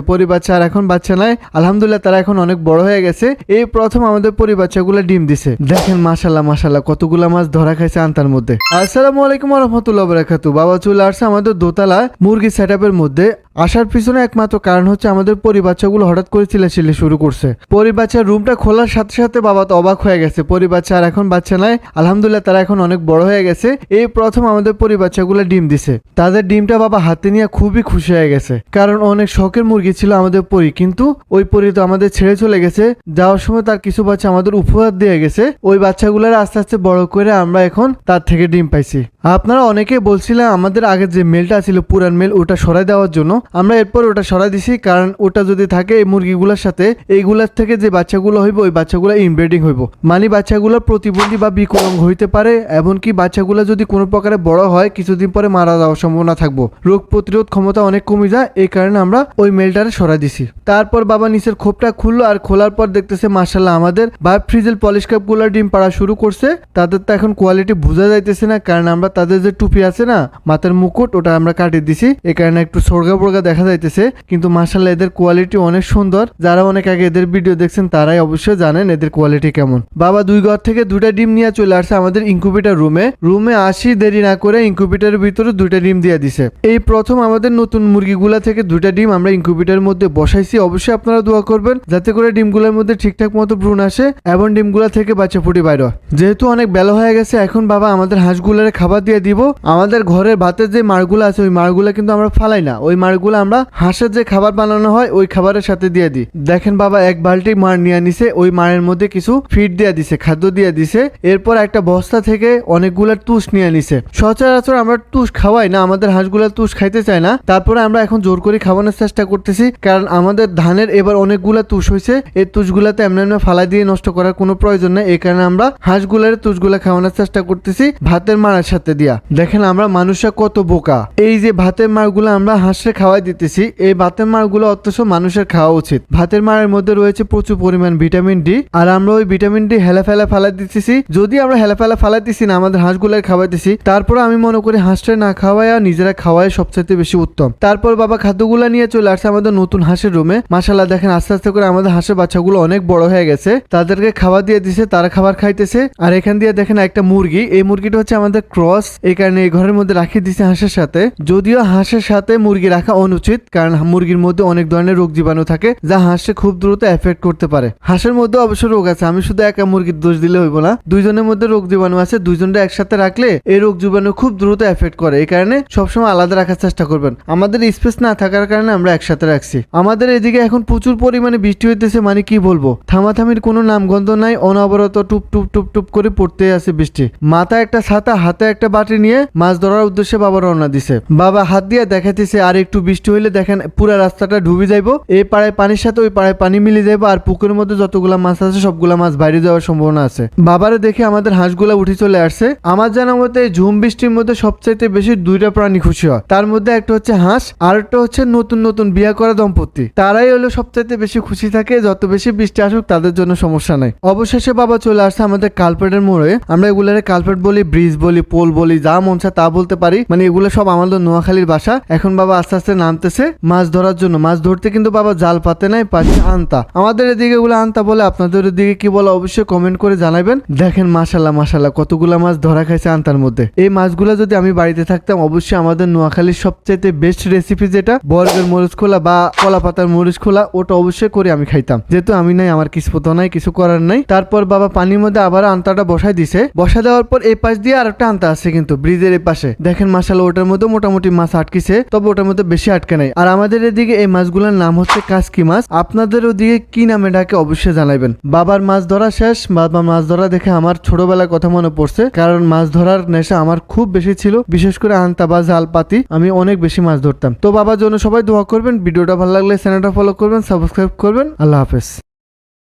পরি বাচ্চা আর এখন বাচ্চা নাই, আলহামদুলিল্লাহ তারা এখন অনেক বড় হয়ে গেছে। এই প্রথম আমাদের পরি বাচ্চাগুলো ডিম দিছে। দেখেন মাশাল্লাহ মাশাল্লাহ কতগুলা মাছ ধরা খাইছে আন্তার মধ্যে। আসসালামু আলাইকুম রহমতুল্লাহ বাবা চলে আসছে আমাদের দোতলা মুরগি সেট মধ্যে। আসার পিছনে একমাত্র কারণ হচ্ছে আমাদের পরি বাচ্চাগুলো হঠাৎ করে চিল্লাচিল্লি শুরু করছে। পরি বাচ্চার রুমটা খোলার সাথে সাথে বাবা তো অবাক হয়ে গেছে। পরি বাচ্চা আর এখন বাচ্চা নাই। আলহামদুলিল্লাহ তারা এখন অনেক বড় হয়ে গেছে। এই প্রথম আমাদের পরি বাচ্চাগুলো ডিম দিছে। তাদের ডিমটা বাবা হাতে নিয়ে খুবই খুশি হয়ে গেছে। কারণ অনেক শখের মুরগি ছিল আমাদের পরি। কিন্তু ওই পরি তো আমাদের ছেড়ে চলে গেছে। যাওয়ার সময় তার কিছু বাচ্চা আমাদের উপহার দিয়ে গেছে। ওই বাচ্চাগুলোর আস্তে আস্তে বড় করে আমরা এখন তার থেকে ডিম পাইছি। আপনারা অনেকে বলছিলেন আমাদের আগে যে মেলটা ছিল পুরান মেল ওটা সরাই দেওয়ার জন্য। আমরা এরপর ওটা সরাই দিছি, কারণ ওটা যদি থাকে এই মুরগিগুলোর সাথে, এইগুলার থেকে যে বাচ্চাগুলো হইব, ওই বাচ্চাগুলো ইনব্রিডিং হইব। মানে বাচ্চাগুলো প্রতিবন্ধী বা বিকলাঙ্গ হইতে পারে, এমনকি বাচ্চাগুলো যদি কোনো প্রকারে বড় হয়, কিছুদিন পরে মারা যাওয়ার সম্ভাবনা থাকব। রোগ প্রতিরোধ ক্ষমতা অনেক কমে যায়, এই কারণে আমরা ওই মেলটারে সরাই দিছি। তারপর বাবা নিচের খোপটা খুললো, আর খোলার পর দেখতেছে মার্শাল্লাহ আমাদের বা ফ্রিজের পলিশ কাপগুলো ডিম পাড়া শুরু করছে। তাদের তো এখন কোয়ালিটি বোঝা যাইতেছে না, কারণ আমরা তাদের যে টুপি আছে না, মাথার মুকুট, ওটা আমরা কাটিয়ে দিছি। এই কারণে একটু সরগা বর্গা দেখা যাইতেছে, কিন্তু মার্শাল্লাহ এদের কোয়ালিটি অনেক সুন্দর। যারা অনেক আগে এদের ভিডিও দেখছেন, তারাই অবশ্যই জানেন এদের কোয়ালিটি কেমন। বাবা দুই ঘর থেকে দুইটা ডিম নিয়ে চলে আসছে আমাদের ইনকুবেটার রুমে রুমে আসি দেরি না করে ইনকুবেটারের ভিতরে দুইটা ডিম দিয়ে দিছে। এই প্রথম আমাদের নতুন মুরগিগুলা থেকে দুইটা ডিম আমরা ইনকুবেটারের মধ্যে বসাইছি। অবশ্যই আপনারা দোয়া করবেন, যাতে করে ডিমগুলোর মধ্যে ঠিকঠাক মতো ভ্রূণ আসে এবং ডিমগুলা থেকে বাচ্চা ফুটি বাইর যেহেতু অনেক বেলা হয়ে গেছে, এখন বাবা আমাদের হাঁসগুলোর খাবার দিয়ে দিব। আমাদের ঘরের ভাতের যে মাড়গুলো আছে, ওই মাড়গুলো কিন্তু আমরা ফালাই না। ওই মাড়গুলো আমরা হাঁসের যে খাবার বানানো হয়, ওই খাবারের সাথে দিয়ে দিই। দেখেন বাবা, এক বালতি মার নিয়ে নিছে, ওই মারের মধ্যে কিছু ফিড দিয়ে দিছে, খাদ্য দিয়ে দিছে। এরপর একটা বস্তা থেকে অনেকগুলো তুষ নিয়ে নিছে। সচরাচর আমরা তুষ খাওয়াই না, আমাদের হাঁসগুলো তুষ খাইতে চায় না। তারপরে আমরা এখন জোর করে খাওয়ানোর চেষ্টা করতেছি, কারণ আমাদের ধানের এবার অনেকগুলা তুষ হয়েছে এই তুষগুলাতে এমনি এমনি ফালা দিয়ে নষ্ট করার কোনো প্রয়োজন নেই। এই কারণে আমরা হাঁসগুলোর তুষগুলা খাওয়ানোর চেষ্টা করতেছি, ভাতের মারার সাথে দিয়া। দেখেন আমরা মানুষরা কত বোকা। এই যে ভাতের মারগুলো আমরা হাঁসে খাওয়াই দিতেছি, এই ভাতের মারগুলো অথচ মানুষের খাওয়া উচিত। ভাতের মারের মধ্যে রয়েছে প্রচুর পরিমাণ ভিটামিন ডি, আর আমরা ওই ভিটামিন ডি হেলা ফেলা ফালাই দিতেছি। যদি আমরা হেলা ফেলা ফালাই দিছি না, আমাদের হাঁসগুলোর খাওয়াইতেছি তারপর আমি মনে করি হাঁসটা না খাওয়াইয়া নিজেরা খাওয়াই সবচেয়ে বেশি উত্তম। তারপর বাবা খাদ্যগুলো নিয়ে চলে আসছে আমাদের নতুন হাঁসের রুমে। মাসাল্লাহ দেখেন আস্তে আস্তে করে আমাদের হাঁসের বাচ্চাগুলো অনেক বড় হয়ে গেছে। তাদেরকে খাবার দিয়ে দিছে, তারা খাবার খাইতেছে। আর এখান দিয়ে দেখেন একটা মুরগি, এই মুরগিটা হচ্ছে আমাদের ক্রস। এই কারণে এই ঘরের মধ্যে রাখি দিছে হাঁসের সাথে। যদিও হাঁসের সাথে মুরগি রাখা অনুচিত, কারণ মুরগির মধ্যে অনেক ধরনের রোগ জীবাণু থাকে, যা হাঁসকে খুব দ্রুত এফেক্ট করতে পারে। হাঁসের মধ্যে অবশ্য রোগ আছে, আমি শুধু একা মুরগির দোষ দিলে হইব না। দুইজনের মধ্যে রোগ জীবাণু আছে দুইজনটা একসাথে রাখলে এই রোগ জীবাণু খুব দ্রুত এফেক্ট করে। এই কারণে সবসময় আলাদা রাখার চেষ্টা করবেন। আমাদের স্পেস না থাকার কারণে আমরা একসাথে রাখছি। আমাদের এদিকে এখন প্রচুর পরিমাণে বৃষ্টি হইতেছে মানে কি বলব? থামাথামির কোনো নামগন্ধ নাই, অনবরত টুপ টুপ টুপ টুপ করে পড়তে আছে বৃষ্টি। মাথায় একটা ছাতা, হাতে একটা বাটি নিয়ে মাছ ধরার উদ্দেশ্যে বাবা রওনা দিছে। বাবা হাত দিয়ে দেখাইতেছে, আর একটু বৃষ্টি হইলে দেখেন পুরা রাস্তাটা ডুবে যাইবো। এই পাড়ায় পানির সাথে ওই পাড়ায় পানি মিলে যাইবো আর পুকুরের মধ্যে যতগুলা মাছ আছে, সবগুলা মাছ বাইরে যাওয়ার সম্ভাবনা আছে। বাবারে দেখে আমাদের হাঁসগুলা উঠে চলে আসছে। আমার জানা মতে ঝুম বৃষ্টির মধ্যে সবচাইতে বেশি দুইটা প্রাণী খুশি হয়। তার মধ্যে একটা হচ্ছে হাঁস, আর একটা হচ্ছে নতুন নতুন বিয়া করা দম্পতি। তারাই হলো সবচাইতে বেশি খুশি থাকে, যত বেশি বৃষ্টি আসুক তাদের জন্য সমস্যা নাই। অবশেষে বাবা চলে আসছে আমাদের কালপেটের মোড়ে। আমরা এগুলারে কালপেট বলি, ব্রিজ বলি, পোল বলি, যা মন চায় তা বলতে পারি। মানে এগুলো সব আমাদের নোয়াখালীর বাসা এখন বাবা আস্তে আস্তে নামতেছে মাছ ধরার জন্য। মাছ ধরতে কিন্তু বাবা জাল পাতে নাই, পাশে আনতা। আমাদের এদিকে এগুলো আনতা বলে আপনাদের দিকে কি বলে অবশ্যই কমেন্ট করে জানাবেন। দেখেন মাসাল্লাহ মাসাল্লাহ কতগুলা মাছ ধরা খাইছে আনতার মধ্যে। এই মাছগুলো যদি আমি বাড়িতে থাকতাম, অবশ্যই আমাদের নোয়াখালীর সবচেয়ে বেস্ট রেসিপি যেটা, বর্গের মরিচ খোলা বা কলা পাতার মরিচ খোলা, ওটা অবশ্যই করে আমি খাইতাম। যেহেতু আমি নাই, আমার কিছু পতো নাই, কিছু করার নাই। তারপর বাবা পানির মধ্যে আবার আন্তাটা বসাই দিছে। বসা দেওয়ার পর এই পাশ দিয়ে আর একটা আন্তা আছে কিন্তু, ব্রিজের এই পাশে। দেখেন মাসাল্লাহ ওটার মধ্যে মোটামুটি মাছ আটকিছে, তবে ওটার মধ্যে বেশি আটকে নাই। আর আমাদের এদিকে এই মাছগুলোর নাম হচ্ছে কাসকি মাছ। আপনাদের ওদিকে কি নামে ডাকে অবশ্যই জানাবেন বাবার মাছ ধরা শেষ, বাবা মাছ ধরা দেখে আমার ছোটবেলা কথা মনে পড়ছে, কারণ মাছ ধরার নেশা আমার খুব বেশি ছিল, বিশেষ করে আন্তা বা জাল পাতি, আমি অনেক বেশি মাছ ধরতাম। তো বাবার জন্য সবাই দোয়া করবেন, ভিডিওটা ভালো লাগলে চ্যানেলটা ফলো করবেন সাবস্ক্রাইব করবেন, আল্লাহ হাফেজ।